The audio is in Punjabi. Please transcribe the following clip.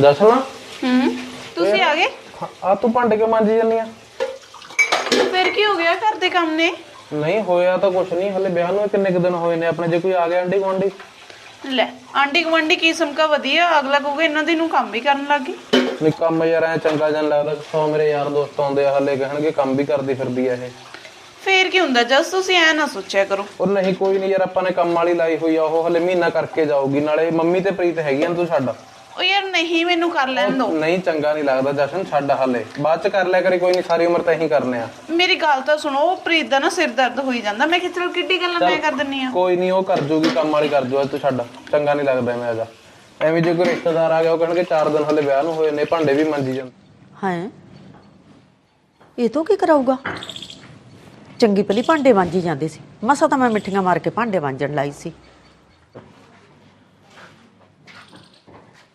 ਜਸਨਾ ਹੂੰ ਤੁਸੀਂ ਆ ਗਏ? ਆ ਤੂੰ ਭਾਂਡੇ ਕਿਉਂ ਮਾਂਜੀ ਜਾਂਦੀ ਆ? ਫਿਰ ਕੀ ਹੋ ਗਿਆ ਘਰ ਦੇ ਕੰਮ ਨੇ? ਨਹੀਂ ਹੋਇਆ ਤਾਂ ਕੁਛ ਨਹੀਂ ਹਲੇ ਵਿਆਹ ਨੂੰ ਕਿੰਨੇ ਕੁ ਦਿਨ ਹੋਏ ਨੇ ਆਪਣੇ ਜੇ ਕੋਈ ਆ ਗਿਆ ਆਂਢੀ ਗੁਆਂਢੀ। ਲੈ ਗਵੰਡੀ ਕਿਸਮ ਕਾ ਵਧੀਆ ਅਗਲਾ ਕਹੂਗਾ ਇਹਨਾਂ ਦੀ ਨੂੰ ਕੰਮ ਵੀ ਕਰਨ ਲੱਗੀ ਨਹੀਂ ਕੰਮ ਯਾਰ ਐ ਚੰਗਾ ਜਨ ਲੱਗਦਾ ਸੌ ਮੇਰੇ ਯਾਰ ਦੋਸਤ ਆਉਂਦੇ ਆ ਹਲੇ ਕਹਿਣਗੇ ਕੰਮ ਵੀ ਕਰਦੀ ਫਿਰਦੀ ਆ ਇਹ। ਫੇਰ ਕੀ ਹੁੰਦਾ ਜਸ ਤੁਸੀਂ ਐ ਨਾ ਸੋਚਿਆ ਕਰੋ। ਉਹ ਨਹੀਂ ਕੋਈ ਨਹੀਂ ਯਾਰ ਆਪਾਂ ਨੇ ਕੰਮ ਵਾਲੀ ਲਾਈ ਹੋਈ ਆ ਉਹ ਹਲੇ ਮਹੀਨਾ ਕਰਕੇ ਜਾਊਗੀ ਨਾਲੇ ਮੰਮੀ ਤੇ ਪ੍ਰੀਤ ਹੈਗੀਆਂ ਤੂੰ ਛੱਡ। ਉਹ ਯਾਰ ਨਹੀਂ ਮੈਨੂੰ ਕਰ ਲੈਣ ਦੋ। ਨਹੀਂ ਚੰਗਾ ਨਹੀਂ ਲੱਗਦਾ। ਜਸ਼ਨ ਛੱਡ ਹਲੇ। ਬਾਅਦ ਚ ਕਰ ਲਿਆ ਕਰੀ ਕੋਈ ਨਹੀਂ ਸਾਰੀ ਉਮਰ ਤਾਂ ਇਹੀ ਕਰਨੇ ਆ। ਮੇਰੀ ਗੱਲ ਤਾਂ ਸੁਣੋ ਉਹ ਪ੍ਰੀਤ ਦਾ ਨਾ ਸਿਰ ਦਰਦ ਹੋਈ ਜਾਂਦਾ। ਮੈਂ ਕਿਹਾ ਚਲੋ ਕਿੱਡੀ ਗੱਲਾਂ ਮੈਂ ਕਰ ਦਿੰਨੀ ਆ। ਕੋਈ ਨਹੀਂ ਉਹ ਕਰ ਜੂਗੀ ਕੰਮ ਵਾਲੀ ਕਰ ਜੂ ਤੂੰ ਛੱਡ। ਚੰਗਾ ਨਹੀਂ ਲੱਗਦਾ ਮੈਂ ਇਹਦਾ। ਐਵੇਂ ਜੇ ਕੋਈ ਰਿਸ਼ਤੇਦਾਰ ਆ ਗਿਆ ਉਹ ਕਹਿਣਗੇ 4 ਦਿਨ ਹਲੇ ਵਿਆਹ ਨੂੰ ਹੋਏ ਨੇ ਭਾਂਡੇ ਵੀ ਮੰਜੀ ਜਾਂਦੇ। ਹੈ? ਇਹ ਤੋਂ ਕੀ ਕਰਾਊਗਾ? ਚੰਗੀ ਭਲੀ ਭਾਂਡੇ ਵਾਂਜੀ ਜਾਂਦੇ ਸੀ। ਮਸਾ ਤਾਂ ਮੈਂ ਮਿੱਠੀਆਂ ਮਾਰ ਕੇ ਭਾਂਡੇ ਵਾਂਜਣ ਲਾਈ ਸੀ।